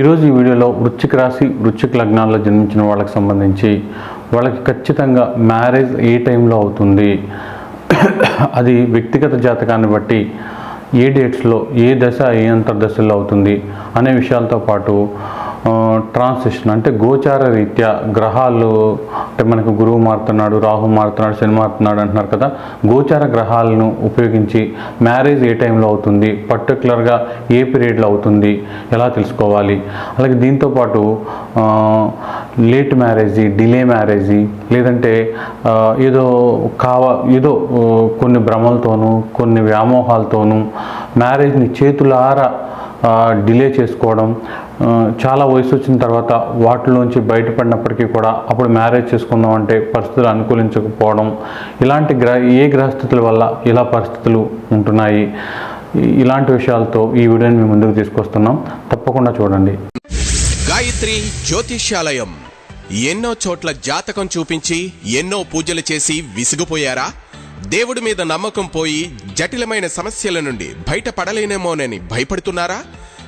ఈరోజు ఈ వీడియోలో వృశ్చిక రాశి వృశ్చిక లగ్నాల్లో జన్మించిన వాళ్ళకి సంబంధించి వాళ్ళకి ఖచ్చితంగా మ్యారేజ్ ఏ టైంలో అవుతుంది? అది వ్యక్తిగత జాతకాన్ని బట్టి ఏ డేట్స్లో ఏ దశ ఏ అంతర్దశలో అవుతుంది? అనే విషయాలతో పాటు ట్రాన్సిషన్ అంటే గోచార రీత్యా గ్రహాలు అంటే మనకు గురువు మారుతున్నాడు రాహు మారుతున్నాడు శని మారుతున్నాడు అంటున్నారు కదా. గోచార గ్రహాలను ఉపయోగించి మ్యారేజ్ ఏ టైంలో అవుతుంది పర్టికులర్గా ఏ పీరియడ్లో అవుతుంది ఎలా తెలుసుకోవాలి? అలాగే దీంతోపాటు లేట్ మ్యారేజీ డిలే మ్యారేజీ లేదంటే ఏదో కావ ఏదో కొన్ని భ్రమలతోనూ కొన్ని వ్యామోహాలతోనూ మ్యారేజ్ని చేతులారా డిలే చేసుకోవడం చాలా వయసు వచ్చిన తర్వాత వాటిలోంచి బయటపడినప్పటికీ కూడా అప్పుడు మ్యారేజ్ చేసుకుందాం అంటే పరిస్థితులు అనుకూలించకపోవడం ఇలాంటి గ్రహ ఏ గ్రహస్థితుల వల్ల ఇలా పరిస్థితులు ఉంటున్నాయి? ఇలాంటి విషయాలతో ఈ వీడియోని మేము ముందుకు తీసుకొస్తున్నాం. తప్పకుండా చూడండి. గాయత్రి జ్యోతిష్యాలయం. ఎన్నో చోట్ల జాతకం చూపించి ఎన్నో పూజలు చేసి విసిగిపోయారా? దేవుడి మీద నమ్మకం పోయి జటిలమైన సమస్యల నుండి బయటపడలేనేమోనని భయపడుతున్నారా?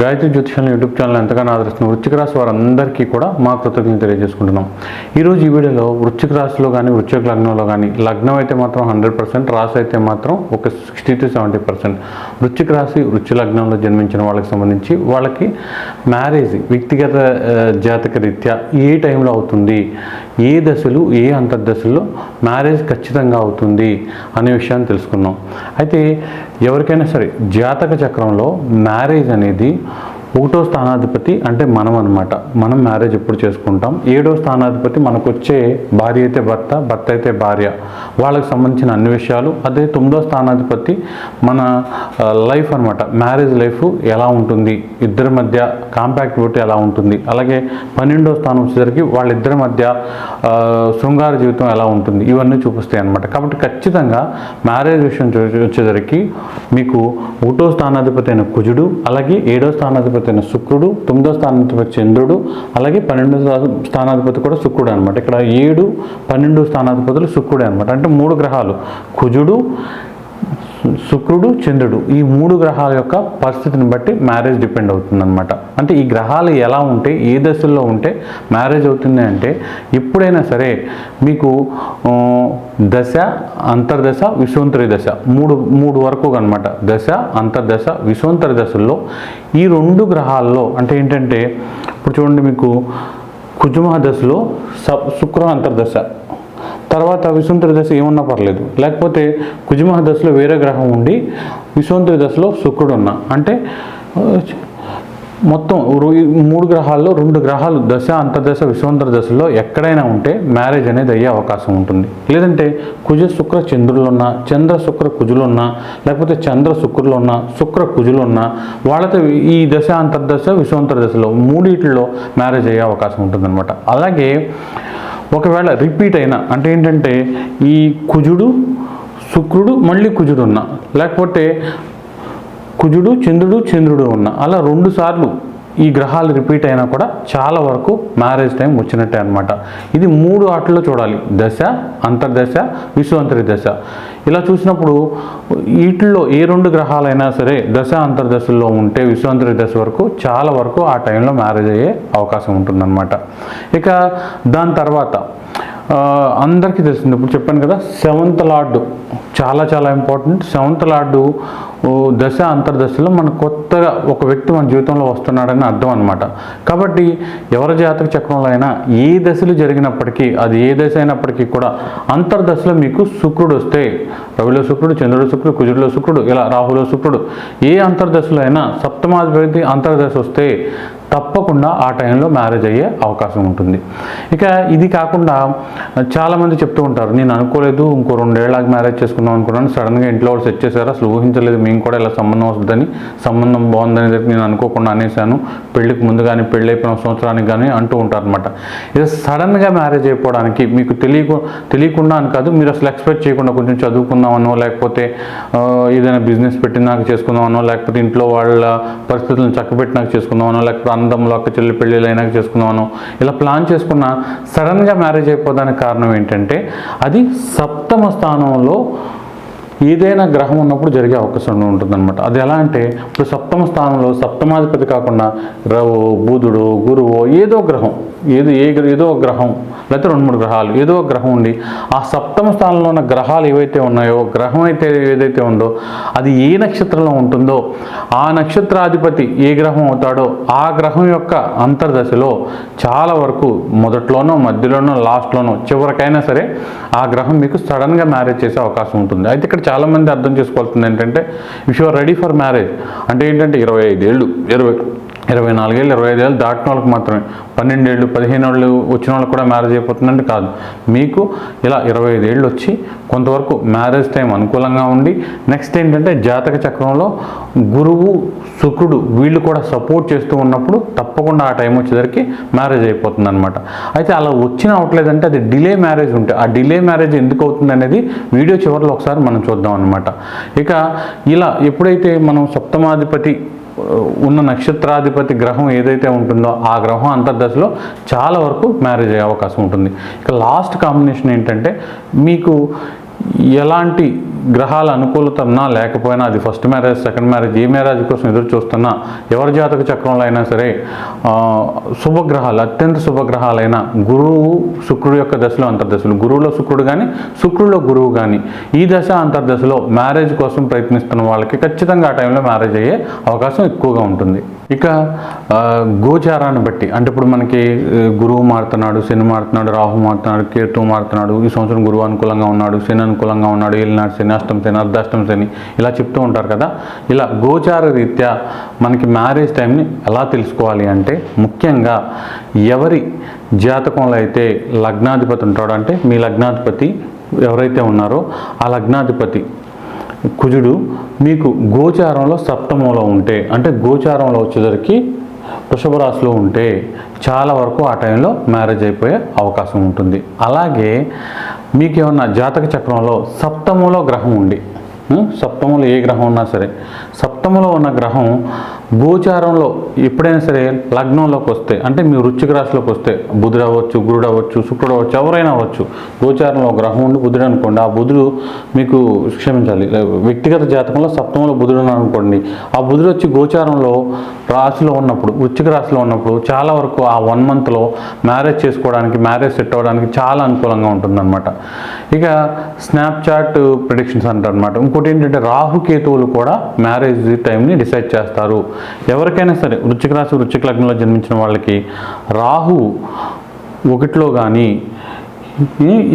గాయత్రి జ్యోతిషాలను యూట్యూబ్ ఛానల్ ఎంతగానో ఆదరిస్తున్న వృచ్చిక రాశి వారందరికీ కూడా మా కృతజ్ఞతలు తెలియజేసుకుంటున్నాం. ఈరోజు ఈ వీడియోలో వృచ్చిక రాశిలో కానీ వృచ్చిక లగ్నంలో కానీ లగ్నం అయితే మాత్రం హండ్రెడ్ పర్సెంట్ రాశి అయితే మాత్రం ఒక సిక్స్టీ టు సెవెంటీ పర్సెంట్. వృచ్చిక రాశి వృచ్చి లగ్నంలో జన్మించిన వాళ్ళకి సంబంధించి వాళ్ళకి మ్యారేజ్ వ్యక్తిగత జాతక రీత్యా ఏ టైంలో అవుతుంది? ఏ దశలు ఏ అంతర్దశల్లో మ్యారేజ్ ఖచ్చితంగా అవుతుంది అనే విషయాన్ని తెలుసుకున్నాం. అయితే ఎవరికైనా సరే జాతక చక్రంలో మ్యారేజ్ అనేది ఒకటో స్థానాధిపతి అంటే మనం అనమాట మనం మ్యారేజ్ ఎప్పుడు చేసుకుంటాం? ఏడో స్థానాధిపతి మనకు వచ్చే భార్య అయితే భర్త భర్త అయితే భార్య. వాళ్ళకి సంబంధించిన అన్ని విషయాలు. అదే తొమ్మిదో స్థానాధిపతి మన లైఫ్ అనమాట మ్యారేజ్ లైఫ్ ఎలా ఉంటుంది? ఇద్దరి మధ్య కాంపాక్టివిటీ ఎలా ఉంటుంది? అలాగే పన్నెండో స్థానం వచ్చేసరికి వాళ్ళిద్దరి మధ్య శృంగార జీవితం ఎలా ఉంటుంది? ఇవన్నీ చూపిస్తాయి అనమాట కాబట్టి ఖచ్చితంగా మ్యారేజ్ విషయం వచ్చేసరికి మీకు ఒకటో స్థానాధిపతి అయిన కుజుడు అలాగే ఏడో స్థానాధిపతి అయిన శుక్రుడు తొమ్మిదో స్థానాధిపతి చంద్రుడు అలాగే పన్నెండో స్థానాధిపతి కూడా శుక్రుడు అనమాట ఇక్కడ ఏడు పన్నెండు స్థానాధిపతులు శుక్రుడే అనమాట అంటే మూడు గ్రహాలు. కుజుడు శుక్రుడు చంద్రుడు ఈ మూడు గ్రహాల యొక్క పరిస్థితిని బట్టి మ్యారేజ్ డిపెండ్ అవుతుందన్నమాట. అంటే ఈ గ్రహాలు ఎలా ఉంటే ఏ దశల్లో ఉంటే మ్యారేజ్ అవుతుంది అంటే ఎప్పుడైనా సరే మీకు దశ అంతర్దశ విశ్వంతరి దశ మూడు మూడు వరకు అనమాట దశ అంతర్దశ విశ్వంతరి దశల్లో ఈ రెండు గ్రహాల్లో అంటే ఏంటంటే ఇప్పుడు చూడండి మీకు కుజుమహ దశలో స శుక్ర అంతర్దశ. తర్వాత విశ్వంతరి దశ ఏమన్నా పర్లేదు. లేకపోతే కుజుమహ దశలో వేరే గ్రహం ఉండి విశ్వంతరి దశలో శుక్రుడు ఉన్నా అంటే మొత్తం ఈ మూడు గ్రహాల్లో రెండు గ్రహాలు దశ అంతర్దశ విశ్వంతర దశలో ఎక్కడైనా ఉంటే మ్యారేజ్ అనేది అయ్యే అవకాశం ఉంటుంది. లేదంటే కుజ శుక్ర చంద్రులున్నా చంద్ర శుక్ర కుజులున్నా లేకపోతే చంద్ర శుక్రులు ఉన్నా శుక్ర కుజులున్నా వాళ్ళతో ఈ దశ అంతర్దశ విశ్వంతర దశలో మూడిట్లో మ్యారేజ్ అయ్యే అవకాశం ఉంటుందన్నమాట. అలాగే ఒకవేళ రిపీట్ అయినా అంటే ఏంటంటే ఈ కుజుడు శుక్రుడు మళ్ళీ కుజుడు ఉన్నా లేకపోతే కుజుడు చంద్రుడు చంద్రుడు ఉన్న అలా రెండు సార్లు ఈ గ్రహాలు రిపీట్ అయినా కూడా చాలా వరకు మ్యారేజ్ టైం వచ్చినట్టే అనమాట ఇది మూడు ఆటల్లో చూడాలి. దశ అంతర్దశ విశ్వంతరి దశ ఇలా చూసినప్పుడు వీటిల్లో ఏ రెండు గ్రహాలైనా సరే దశ అంతర్దశల్లో ఉంటే విశ్వంతరి దశ వరకు చాలా వరకు ఆ టైంలో మ్యారేజ్ అయ్యే అవకాశం ఉంటుందన్నమాట. ఇక దాని తర్వాత అందరికీ తెలిసింది. ఇప్పుడు చెప్పాను కదా సెవెంత్ లార్డు. చాలా చాలా ఇంపార్టెంట్. సెవెంత్ లార్డు దశ అంతర్దశలో మన కొత్తగా ఒక వ్యక్తి మన జీవితంలో వస్తున్నాడని అర్థం అనమాట కాబట్టి ఎవరి జాతక చక్రంలో అయినా ఏ దశలు జరిగినప్పటికీ అది ఏ దశ అయినప్పటికీ కూడా అంతర్దశలో మీకు శుక్రుడు వస్తే రవిలో శుక్రుడు చంద్రుడు శుక్రుడు కుజుడిలో శుక్రుడు ఇలా రాహులో శుక్రుడు ఏ అంతర్దశలో అయినా సప్తమాధిపతి అంతర్దశ వస్తే తప్పకుండా ఆ టైంలో మ్యారేజ్ అయ్యే అవకాశం ఉంటుంది. ఇక ఇది కాకుండా చాలామంది చెప్తూ ఉంటారు నేను అనుకోలేదు ఇంకో రెండేళ్ళకి మ్యారేజ్ చేసుకుందాం అనుకున్నాను సడన్గా ఇంట్లో వాళ్ళు సెట్ చేశారు అసలు ఊహించలేదు మేము కూడా ఇలా సంబంధం వస్తుందని సంబంధం బాగుందని నేను అనుకోకుండా అనేసాను పెళ్ళికి ముందు కానీ పెళ్ళి అయిపోయిన సంవత్సరానికి కానీ అంటూ ఉంటారు అనమాట ఇది సడన్గా మ్యారేజ్ అయిపోవడానికి మీకు తెలియకు తెలియకుండా అని కాదు మీరు అసలు ఎక్స్పెక్ట్ చేయకుండా కొంచెం చదువుకుందామనో లేకపోతే ఏదైనా బిజినెస్ పెట్టినాక చేసుకుందామనో లేకపోతే ఇంట్లో వాళ్ళ పరిస్థితులను చక్కబెట్టినాక చేసుకుందామనో లేకపోతే అందంలో అక్క చెల్లి పెళ్ళిళ్ళు అయినాక చేసుకున్నాను ఇలా ప్లాన్ చేసుకున్న సడన్గా మ్యారేజ్ అయిపోవడానికి కారణం ఏంటంటే అది సప్తమ స్థానంలో ఏదైనా గ్రహం ఉన్నప్పుడు జరిగే అవకాశం ఉంటుందన్నమాట. అది ఎలా అంటే ఇప్పుడు సప్తమ స్థానంలో సప్తమాధిపతి కాకుండా రవు బుధుడు గురువు ఏదో గ్రహం ఏదో ఏ ఏదో ఒక గ్రహం లేకపోతే రెండు మూడు గ్రహాలు ఏదో ఒక గ్రహం ఉండి ఆ సప్తమ స్థానంలో ఉన్న గ్రహాలు ఏవైతే ఉన్నాయో గ్రహం అయితే ఏదైతే ఉందో అది ఏ నక్షత్రంలో ఉంటుందో ఆ నక్షత్రాధిపతి ఏ గ్రహం అవుతాడో ఆ గ్రహం యొక్క అంతర్దశలో చాలా వరకు మొదట్లోనో మధ్యలోనో లాస్ట్లోనో చివరికైనా సరే ఆ గ్రహం మీకు సడన్గా మ్యారేజ్ చేసే అవకాశం ఉంటుంది. అయితే ఇక్కడ చాలామంది అర్థం చేసుకోవాల్సింది ఏంటంటే if you are ready for marriage అంటే ఏంటంటే ఇరవై ఐదేళ్ళు ఇరవై ఇరవై నాలుగేళ్ళు ఇరవై ఐదేళ్ళు దాటిన వాళ్ళకి మాత్రమే. పన్నెండేళ్ళు పదిహేను ఏళ్ళు వచ్చిన వాళ్ళకి కూడా మ్యారేజ్ అయిపోతుందంటే కాదు. మీకు ఇలా ఇరవై ఐదేళ్ళు వచ్చి కొంతవరకు మ్యారేజ్ టైం అనుకూలంగా ఉండి నెక్స్ట్ ఏంటంటే జాతక చక్రంలో గురువు శుక్రుడు వీళ్ళు కూడా సపోర్ట్ చేస్తూ ఉన్నప్పుడు తప్పకుండా ఆ టైం వచ్చేసరికి మ్యారేజ్ అయిపోతుంది అనమాట అయితే అలా వచ్చిన అవట్లేదంటే అది డిలే మ్యారేజ్ ఉంటే ఆ డిలే మ్యారేజ్ ఎందుకు అవుతుంది అనేది వీడియో చివరిలో ఒకసారి మనం చూద్దాం అనమాట ఇక ఇలా ఎప్పుడైతే మనం సప్తమాధిపతి ఉన్న నక్షత్రాధిపతి గ్రహం ఏదైతే ఉంటుందో ఆ గ్రహం అంతర్దశలో చాలా వరకు మ్యారేజ్ అయ్యే అవకాశం ఉంటుంది. ఇక లాస్ట్ కాంబినేషన్ ఏంటంటే మీకు ఎలాంటి గ్రహాల అనుకూలత ఉన్నా లేకపోయినా అది ఫస్ట్ మ్యారేజ్ సెకండ్ మ్యారేజ్ ఏ మ్యారేజ్ కోసం ఎదురు చూస్తున్నా ఎవరి జాతక చక్రంలో అయినా సరే శుభగ్రహాలు అత్యంత శుభగ్రహాలైన గురువు శుక్రుడు యొక్క దశలో అంతర్దశలు. గురువులో శుక్రుడు కానీ శుక్రుడిలో గురువు కానీ ఈ దశ అంతర్దశలో మ్యారేజ్ కోసం ప్రయత్నిస్తున్న వాళ్ళకి ఖచ్చితంగా ఆ టైంలో మ్యారేజ్ అయ్యే అవకాశం ఎక్కువగా ఉంటుంది. ఇక గోచారాన్ని బట్టి అంటే ఇప్పుడు మనకి గురువు మారుతున్నాడు శని మారుతున్నాడు రాహు మారుతున్నాడు కేతు మారుతున్నాడు ఈ సంవత్సరం గురువు అనుకూలంగా ఉన్నాడు శని అనుకూలంగా ఉన్నాడు ఏలినాడు శని అష్టం శని అర్ధాష్టం ఇలా చెప్తూ ఉంటారు కదా. ఇలా గోచార రీత్యా మనకి మ్యారేజ్ టైంని ఎలా తెలుసుకోవాలి అంటే ముఖ్యంగా ఎవరి జాతకంలో అయితే లగ్నాధిపతి ఉంటాడో అంటే మీ లగ్నాధిపతి ఎవరైతే ఉన్నారో ఆ లగ్నాధిపతి కుజుడు మీకు గోచారంలో సప్తమంలో ఉంటే అంటే గోచారంలో వచ్చేసరికి వృషభ రాశిలో ఉంటే చాలా వరకు ఆ టైంలో మ్యారేజ్ అయిపోయే అవకాశం ఉంటుంది. అలాగే మీకు ఏమన్నా జాతక చక్రంలో సప్తములో గ్రహం ఉండి సప్తములు ఏ గ్రహం ఉన్నా సరే సప్తమలో ఉన్న గ్రహం గోచారంలో ఎప్పుడైనా సరే లగ్నంలోకి వస్తే అంటే మీ వృచ్చిక రాశిలోకి వస్తే బుధుడు అవ్వచ్చు గురుడు అవ్వచ్చు శుక్రుడు అవ్వచ్చు ఎవరైనా అవ్వచ్చు గోచారంలో ఒక గ్రహం ఉండి బుధుడు అనుకోండి ఆ బుధుడు మీకు క్షమించాలి వ్యక్తిగత జాతకంలో సప్తమంలో బుధుడు అనుకోండి ఆ బుధుడు వచ్చి గోచారంలో రాశిలో ఉన్నప్పుడు వృచ్చిక రాశిలో ఉన్నప్పుడు చాలా వరకు ఆ వన్ మంత్లో మ్యారేజ్ చేసుకోవడానికి మ్యారేజ్ సెట్ అవ్వడానికి చాలా అనుకూలంగా ఉంటుందన్నమాట. ఇక స్నాప్చాట్ ప్రిడిక్షన్స్ అంటారు అనమాట ఇంకోటి ఏంటంటే రాహుకేతువులు కూడా మ్యారేజ్ టైంని డిసైడ్ చేస్తారు. ఎవరికైనా సరే వృచ్చిక రాశి వృచ్చిక లగ్నంలో జన్మించిన వాళ్ళకి రాహు ఒకటిలో కానీ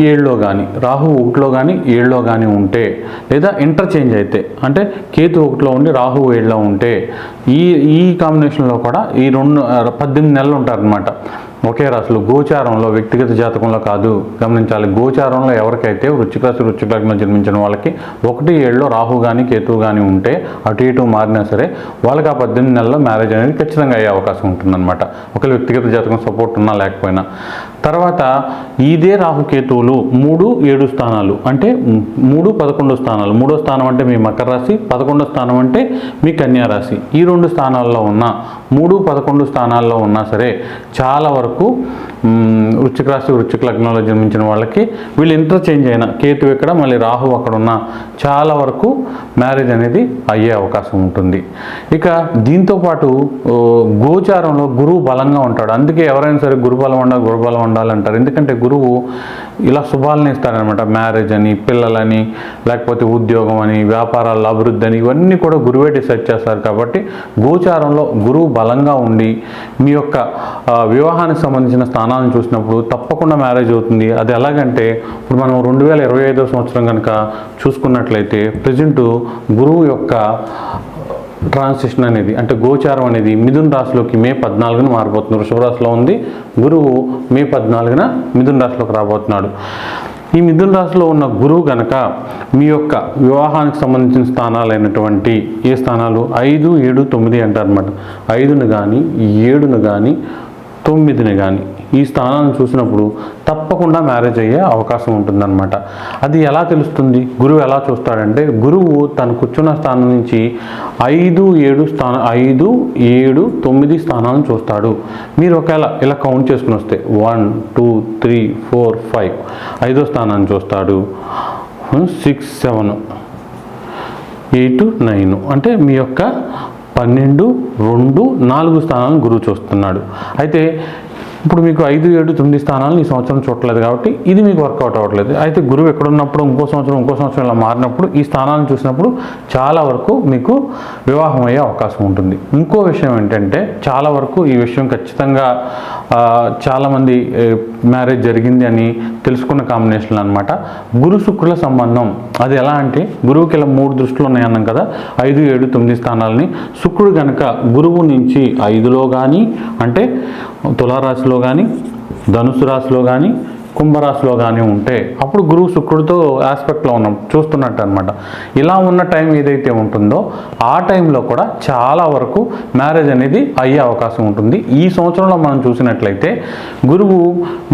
ఏళ్ళలో కానీ రాహు ఒకటిలో కానీ ఏళ్ళలో కానీ ఉంటే లేదా ఇంటర్చేంజ్ అయితే అంటే కేతు ఒకటిలో ఉండి రాహు ఏళ్ళలో ఉంటే ఈ ఈ కాంబినేషన్లో కూడా ఈ రెండు పద్దెనిమిది నెలలు ఉంటారనమాట ఒకే రాశులు గోచారంలో వ్యక్తిగత జాతకంలో కాదు గమనించాలి. గోచారంలో ఎవరికైతే వృచ్చిక రాశి వృచ్చిక లగ్నం జన్మించిన వాళ్ళకి ఒకటి ఏళ్ళలో రాహు కానీ కేతువు కానీ ఉంటే అటు ఇటు మారినా సరే వాళ్ళకి ఆ పద్దెనిమిది నెలల్లో మ్యారేజ్ అనేది ఖచ్చితంగా అయ్యే అవకాశం ఉంటుందన్నమాట. ఒకవేళ వ్యక్తిగత జాతకం సపోర్ట్ ఉన్నా లేకపోయినా. తర్వాత ఇదే రాహుకేతువులు మూడు ఏడు స్థానాలు. అంటే మూడు పదకొండు స్థానాలు. మూడో స్థానం అంటే మీ మకర రాశి పదకొండో స్థానం అంటే మీ కన్యా రాశి. ఈ రెండు స్థానాల్లో ఉన్న మూడు పదకొండు స్థానాల్లో ఉన్నా సరే చాలా వరకు వృచ్చిక రాశి వృచ్చిక లగ్నంలో జన్మించిన వాళ్ళకి వీళ్ళు ఇంటర్చేంజ్ చేంజ్ అయినా కేతు ఇక్కడ మళ్ళీ రాహు అక్కడ ఉన్న చాలా వరకు మ్యారేజ్ అనేది అయ్యే అవకాశం ఉంటుంది. ఇక దీంతోపాటు గోచారంలో గురువు బలంగా ఉంటాడు. అందుకే ఎవరైనా సరే గురుబలం ఉండాలి గురుబలం ఉండాలంటారు ఎందుకంటే గురువు ఇలా శుభాలను ఇస్తారనమాట మ్యారేజ్ అని పిల్లలని లేకపోతే ఉద్యోగం అని వ్యాపారాల అభివృద్ధి అని ఇవన్నీ కూడా గురువే డిసైడ్ చేస్తారు కాబట్టి గోచారంలో గురువు బలంగా ఉండి మీ యొక్క వివాహానికి సంబంధించిన స్థానాలను చూసినప్పుడు తప్పకుండా మ్యారేజ్ అవుతుంది. అది ఎలాగంటే ఇప్పుడు మనం రెండు వేల ఇరవై ఐదో సంవత్సరం కనుక చూసుకున్నట్లయితే ప్రజెంటు గురువు యొక్క ట్రాన్సిషన్ అనేది అంటే గోచారం అనేది మిథున్ రాశిలోకి మే పద్నాలుగున మారిపోతుంది వృషభరాశిలో ఉంది. గురువు మే పద్నాలుగున మిథున్ రాశిలోకి రాబోతున్నాడు. ఈ మిథున్ రాశిలో ఉన్న గురువు గనక మీ యొక్క వివాహానికి సంబంధించిన స్థానాలైనటువంటి ఏ స్థానాలు? ఐదు ఏడు తొమ్మిది అంటారనమాట ఐదును కానీ ఏడును కానీ తొమ్మిదిని కానీ ఈ స్థానాలను చూసినప్పుడు తప్పకుండా మ్యారేజ్ అయ్యే అవకాశం ఉంటుందన్నమాట. అది ఎలా తెలుస్తుంది? గురువు ఎలా చూస్తాడంటే గురువు తను కూర్చున్న స్థానం నుంచి ఐదు ఏడు స్థానం ఐదు ఏడు తొమ్మిది స్థానాలను చూస్తాడు. మీరు ఒకవేళ ఇలా కౌంట్ చేసుకుని వస్తే one two three four five ఐదో స్థానాన్ని చూస్తాడు. సిక్స్ సెవెన్ ఎయిట్ నైన్ అంటే మీ యొక్క పన్నెండు రెండు నాలుగు స్థానాలను గురువు చూస్తున్నాడు. అయితే ఇప్పుడు మీకు ఐదు ఏడు తొమ్మిది స్థానాలను ఈ సంవత్సరం చూడలేదు కాబట్టి ఇది మీకు వర్కౌట్ అవ్వట్లేదు. అయితే గురువు ఎక్కడున్నప్పుడు ఇంకో సంవత్సరం ఇంకో సంవత్సరం ఇలా మారినప్పుడు ఈ స్థానాలను చూసినప్పుడు చాలా వరకు మీకు వివాహం అయ్యే అవకాశం ఉంటుంది. ఇంకో విషయం ఏంటంటే చాలా వరకు ఈ విషయం ఖచ్చితంగా చాలామంది మ్యారేజ్ జరిగింది అని తెలుసుకున్న కాంబినేషన్లు అనమాట గురు శుక్రుల సంబంధం అది ఎలా అంటే గురువుకి ఇలా మూడు దృష్టిలు ఉన్నాయన్నాం కదా ఐదు ఏడు తొమ్మిది స్థానాలని. శుక్రుడు కనుక గురువు నుంచి ఐదులో కానీ అంటే తులారాశిలో కానీ ధనుసు రాశిలో కానీ కుంభరాశిలో కానీ ఉంటే అప్పుడు గురువు శుక్రుడితో ఆస్పెక్ట్లో ఉన్నాం చూస్తున్నట్టు అనమాట ఇలా ఉన్న టైం ఏదైతే ఉంటుందో ఆ టైంలో కూడా చాలా వరకు మ్యారేజ్ అనేది అయ్యే అవకాశం ఉంటుంది. ఈ సంవత్సరంలో మనం చూసినట్లయితే గురువు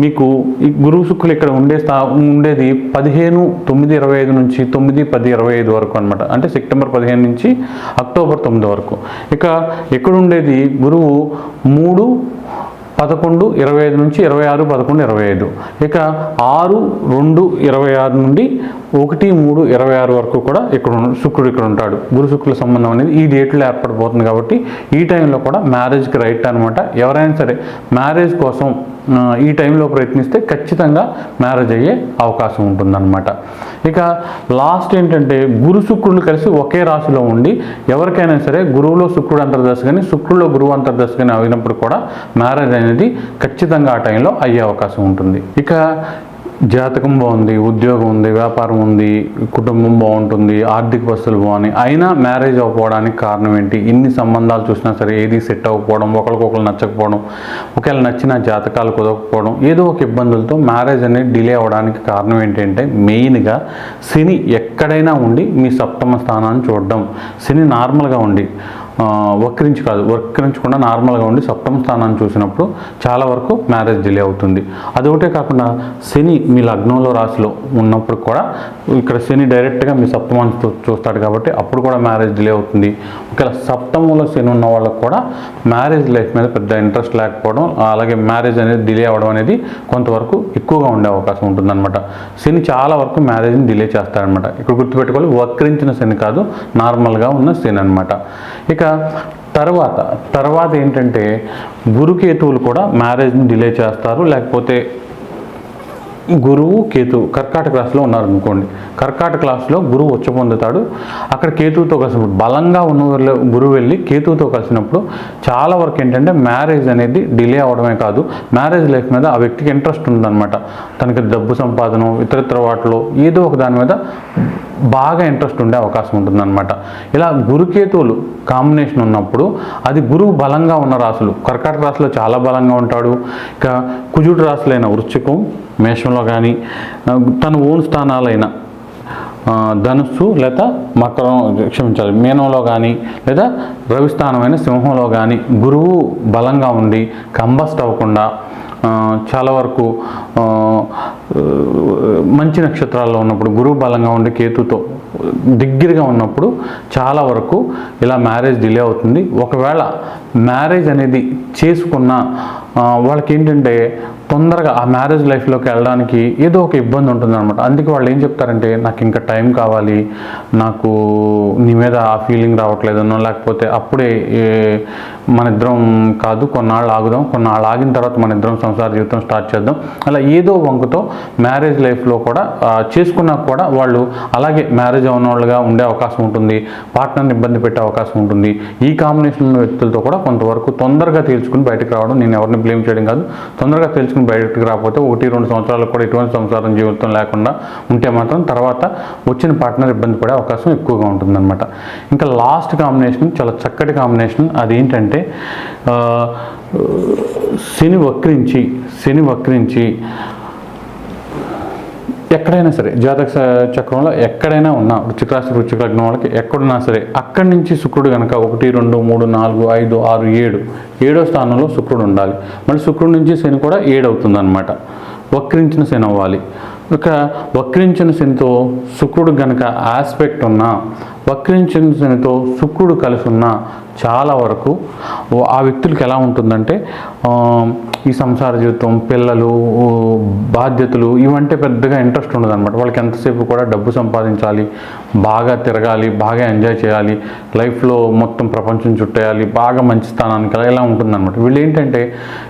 మీకు ఈ గురువు శుక్రులు ఇక్కడ ఉండే స్థా ఉండేది పదిహేను తొమ్మిది ఇరవై ఐదు నుంచి తొమ్మిది పది ఇరవై ఐదు వరకు అనమాట అంటే సెప్టెంబర్ పదిహేను నుంచి అక్టోబర్ తొమ్మిది వరకు. ఇక ఎక్కడుండేది? గురువు మూడు పదకొండు ఇరవై ఐదు నుంచి ఇరవై ఆరు పదకొండు ఇరవై ఐదు. ఇక ఆరు రెండు ఇరవై ఆరు నుండి ఒకటి మూడు ఇరవై ఆరు వరకు కూడా ఇక్కడ శుక్రుడు ఇక్కడ ఉంటాడు. గురు శుక్రుల సంబంధం అనేది ఈ డేట్లో ఏర్పడిపోతుంది కాబట్టి ఈ టైంలో కూడా మ్యారేజ్కి రైట్ అనమాట ఎవరైనా సరే మ్యారేజ్ కోసం ఈ టైంలో ప్రయత్నిస్తే ఖచ్చితంగా మ్యారేజ్ అయ్యే అవకాశం ఉంటుందన్నమాట. ఇక లాస్ట్ ఏంటంటే గురు శుక్రులు కలిసి ఒకే రాశిలో ఉండి ఎవరికైనా సరే గురువులో శుక్రుడు అంతర్దశ కానీ శుక్రుల్లో గురువు అంతర్దశ కానీ అయినప్పుడు కూడా మ్యారేజ్ అనేది ఖచ్చితంగా ఆ టైంలో అయ్యే అవకాశం ఉంటుంది. ఇక జాతకం బాగుంది ఉద్యోగం ఉంది వ్యాపారం ఉంది కుటుంబం బాగుంటుంది ఆర్థిక పరిస్థితులు బాగున్నాయి. అయినా మ్యారేజ్ అవ్వకపోవడానికి కారణం ఏంటి? ఇన్ని సంబంధాలు చూసినా సరే ఏది సెట్ అవ్వకపోవడం ఒకరికొకరు నచ్చకపోవడం ఒకవేళ నచ్చిన జాతకాలు కుదరకపోవడం ఏదో ఒక ఇబ్బందులతో మ్యారేజ్ అనేది డిలే అవ్వడానికి కారణం ఏంటంటే మెయిన్గా శని ఎక్కడైనా ఉండి మీ సప్తమ స్థానాన్ని చూడడం. శని నార్మల్గా ఉండి వక్రించి కాదు వక్రించకుండా నార్మల్గా ఉండి సప్తమ స్థానాన్ని చూసినప్పుడు చాలా వరకు మ్యారేజ్ డిలే అవుతుంది. అదొకటే కాకుండా శని మీ లగ్నంలో రాశిలో ఉన్నప్పుడు కూడా ఇక్కడ శని డైరెక్ట్గా మీ సప్తమాన్ని చూస్తాడు కాబట్టి అప్పుడు కూడా మ్యారేజ్ డిలే అవుతుంది. ఒకవేళ సప్తమంలో శని ఉన్న వాళ్ళకు కూడా మ్యారేజ్ లైఫ్ మీద పెద్ద ఇంట్రెస్ట్ లేకపోవడం అలాగే మ్యారేజ్ అనేది డిలే అవ్వడం అనేది కొంతవరకు ఎక్కువగా ఉండే అవకాశం ఉంటుందన్నమాట. శని చాలా వరకు మ్యారేజ్ని డిలే చేస్తాడనమాట ఇక్కడ గుర్తుపెట్టుకోవాలి వక్రించిన శని కాదు నార్మల్గా ఉన్న శని అనమాట ఇక తర్వాత తర్వాత ఏంటంటే గురుకేతువులు కూడా మ్యారేజ్ని డిలే చేస్తారు లేకపోతే గురువు కేతు కర్కాటక రాశిలో ఉన్నారు అనుకోండి కర్కాటక రాశిలో గురువు వచ్చి పొందుతాడు. అక్కడ కేతువుతో కలిసినప్పుడు బలంగా ఉన్న గురువు వెళ్ళి కేతువుతో కలిసినప్పుడు చాలా వరకు ఏంటంటే మ్యారేజ్ అనేది డిలే అవడమే కాదు. మ్యారేజ్ లైఫ్ మీద ఆ వ్యక్తికి ఇంట్రెస్ట్ ఉందన్నమాట. తనకి డబ్బు సంపాదన ఇతరత్ర వాటిలో ఏదో ఒక దాని మీద బాగా ఇంట్రెస్ట్ ఉండే అవకాశం ఉంటుందన్నమాట. ఇలా గురుకేతువులు కాంబినేషన్ ఉన్నప్పుడు అది గురువు బలంగా ఉన్న రాశులు. కర్కాటక రాశిలో చాలా బలంగా ఉంటాడు. ఇక కుజుడు రాశులైన వృశ్చికం మేషంలో కానీ తన ఓన్ స్థానాలైన ధనుస్సు లేదా మకరం క్షమించాలి మీనంలో కానీ లేదా రవిస్థానమైన సింహంలో కానీ గురువు బలంగా ఉండి కంబస్ట్ అవ్వకుండా చాలా వరకు మంచి నక్షత్రాల్లో ఉన్నప్పుడు గురువు బలంగా ఉండి కేతుతో దగ్గరగా ఉన్నప్పుడు చాలా వరకు ఇలా మ్యారేజ్ డిలే అవుతుంది. ఒకవేళ మ్యారేజ్ అనేది చేసుకున్న వాళ్ళకి ఏంటంటే తొందరగా ఆ మ్యారేజ్ లైఫ్లోకి వెళ్ళడానికి ఏదో ఒక ఇబ్బంది ఉంటుందన్నమాట. అందుకే వాళ్ళు ఏం చెప్తారంటే నాకు ఇంకా టైం కావాలి నాకు నీ మీద ఆ ఫీలింగ్ రావట్లేదనో లేకపోతే అప్పుడే మన ఇద్దరం కాదు కొన్నాళ్ళు ఆగుదాం. కొన్నాళ్ళు ఆగిన తర్వాత మన ఇద్దరం సంసార జీవితం స్టార్ట్ చేద్దాం. అలా ఏదో వంకతో మ్యారేజ్ లైఫ్లో కూడా చేసుకున్నా కూడా వాళ్ళు అలాగే మ్యారేజ్ అయిన వాళ్ళుగా ఉండే అవకాశం ఉంటుంది. పార్ట్నర్ని ఇబ్బంది పెట్టే అవకాశం ఉంటుంది. ఈ కాంబినేషన్ వ్యక్తులతో కూడా కొంతవరకు తొందరగా తేల్చుకుని బయటకు రావడం నేను ఎవరిని బ్లేమ్ చేయడం కాదు. తొందరగా తేల్చుకుని బయటకు రాకపోతే ఒకటి రెండు సంవత్సరాలు కూడా ఎటువంటి సంసారం జీవితం లేకుండా ఉంటే మాత్రం తర్వాత వచ్చిన పార్ట్నర్ ఇబ్బంది పడే అవకాశం ఎక్కువగా ఉంటుందన్నమాట. ఇంకా లాస్ట్ కాంబినేషన్ చాలా చక్కటి కాంబినేషన్ అదేంటంటే ఏంటంటే శని వక్రించి శని వక్రించి ఎక్కడైనా సరే జాతక చక్రంలో ఎక్కడైనా ఉన్నా వృచ్చిక రాశి వృచ్చిక లగ్నం వాళ్ళకి ఎక్కడున్నా సరే అక్కడి నుంచి శుక్రుడు కనుక ఒకటి రెండు మూడు నాలుగు ఐదు ఆరు ఏడు ఏడో స్థానంలో శుక్రుడు ఉండాలి. మళ్ళీ శుక్రుడు నుంచి శని కూడా ఏడవుతుంది అనమాట వక్రించిన శని అవ్వాలి. ఇక వక్రించిన శనితో శుక్రుడు గనక ఆస్పెక్ట్ ఉన్నా వక్రించిన శనితో శుక్రుడు కలిసి ఉన్నా చాలా వరకు ఆ వ్యక్తులకి ఎలా ఉంటుందంటే ఈ సంసార జీవితం పిల్లలు బాధ్యతలు ఇవంటే పెద్దగా ఇంట్రెస్ట్ ఉండదు అనమాట వాళ్ళకి ఎంతసేపు కూడా డబ్బు సంపాదించాలి బాగా తిరగాలి బాగా ఎంజాయ్ చేయాలి లైఫ్లో మొత్తం ప్రపంచం చుట్టేయాలి బాగా మంచి స్థానానికి వెళ్ళాలి ఇలా ఉంటుందన్నమాట. వీళ్ళు ఏంటంటే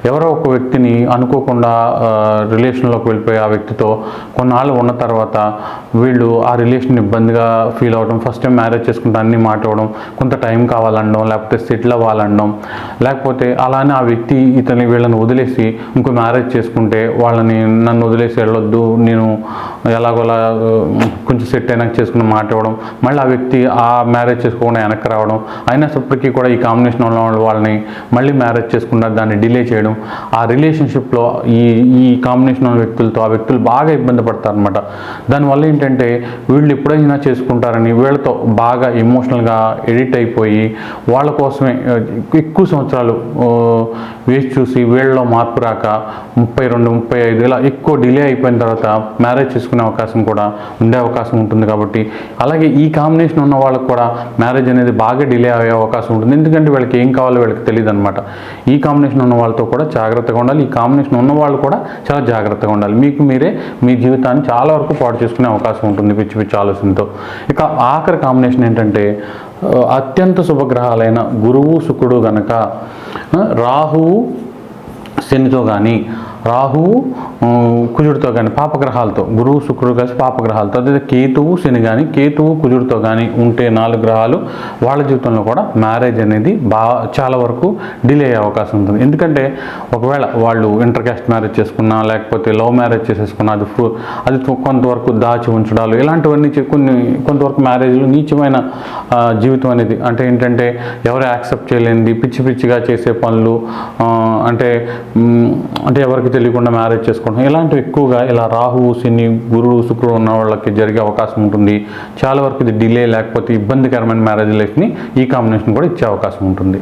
ఎవరో ఒక వ్యక్తిని అనుకోకుండా రిలేషన్లోకి వెళ్ళిపోయి ఆ వ్యక్తితో కొన్నాళ్ళు ఉన్న తర్వాత వీళ్ళు ఆ రిలేషన్ ఇబ్బందిగా ఫీల్ అవ్వడం ఫస్ట్ టైం మ్యారేజ్ చేసుకుంటే అన్నీ మాట్లాడడం కొంత టైం కావాలనడం లేకపోతే సెటిల్ అవ్వాలనడం లేకపోతే అలానే ఆ వ్యక్తి ఇతని వీళ్ళని వదిలేసి ఇంకో మ్యారేజ్ చేసుకుంటే వాళ్ళని నన్ను వదిలేసి వెళ్ళొద్దు నేను ఎలాగోలా కొంచెం సెట్ అయినాక చేసుకుని మాట ఇవ్వడం మళ్ళీ ఆ వ్యక్తి ఆ మ్యారేజ్ చేసుకోకుండా వెనక్కి రావడం అయినప్పటికీ కూడా ఈ కాంబినేషన్ ఉన్న వాళ్ళని మళ్ళీ మ్యారేజ్ చేసుకున్న దాన్ని డిలే చేయడం ఆ రిలేషన్షిప్లో ఈ ఈ కాంబినేషన్ ఉన్న వ్యక్తులతో ఆ వ్యక్తులు బాగా ఇబ్బంది పడతారు అనమాట దానివల్ల ఏంటంటే వీళ్ళు ఎప్పుడైనా చేసుకుంటారని వీళ్ళతో బాగా ఎమోషనల్గా ఎడిట్ అయిపోయి వాళ్ళ కోసమే ఎక్కువ సంవత్సరాలు వేసి చూసి వీళ్ళలో మార్పు రాక ముప్పై రెండు ముప్పై ఐదు ఇలా ఎక్కువ డిలే అయిపోయిన తర్వాత మ్యారేజ్ చేసుకునే అవకాశం కూడా ఉండే అవకాశం ఉంటుంది కాబట్టి అలాగే ఈ కాంబినేషన్ ఉన్న వాళ్ళకి కూడా మ్యారేజ్ అనేది బాగా డిలే అయ్యే అవకాశం ఉంటుంది. ఎందుకంటే వీళ్ళకి ఏం కావాలో వీళ్ళకి తెలియదు అనమాట ఈ కాంబినేషన్ ఉన్న వాళ్ళతో కూడా జాగ్రత్తగా ఉండాలి. ఈ కాంబినేషన్ ఉన్న వాళ్ళు కూడా చాలా జాగ్రత్తగా ఉండాలి. మీకు మీరే మీ జీవితాన్ని చాలా వరకు పాటు చేసుకునే అవకాశం ఉంటుంది పిచ్చి పిచ్చి ఆలోచనతో. ఇక ఆఖరి కాంబినేషన్ ఏంటంటే అత్యంత శుభగ్రహాలైన గురువు శుకుడు గనక రాహువు శనితో కానీ రాహువు కుజుడితో కానీ పాపగ్రహాలతో గురువు శుక్రుడు కలిసి పాపగ్రహాలతో అదే కేతువు శని కానీ కేతువు కుజుడితో కానీ ఉంటే నాలుగు గ్రహాలు వాళ్ళ జీవితంలో కూడా మ్యారేజ్ అనేది బాగా చాలా వరకు డిలే అయ్యే అవకాశం ఉంటుంది. ఎందుకంటే ఒకవేళ వాళ్ళు ఇంటర్ క్యాస్ట్ మ్యారేజ్ చేసుకున్నా లేకపోతే లవ్ మ్యారేజ్ చేసేసుకున్నా అది అది కొంతవరకు దాచి ఉంచడాలు ఇలాంటివన్నీ కొన్ని కొంతవరకు మ్యారేజ్లు నీచమైన జీవితం అనేది అంటే ఏంటంటే ఎవరు యాక్సెప్ట్ చేయలేనిది పిచ్చి పిచ్చిగా చేసే పనులు అంటే అంటే ఎవరికి తెలియకుండా మ్యారేజ్ చేసుకోవడం ఇలాంటివి ఎక్కువగా ఇలా రాహువు శని గురువు శుక్రుడు ఉన్న వాళ్ళకి జరిగే అవకాశం ఉంటుంది. చాలా వరకు ఇది డిలే లేకపోతే ఇబ్బందికరమైన మ్యారేజ్ లైఫ్ని ఈ కాంబినేషన్ కూడా ఇచ్చే అవకాశం ఉంటుంది.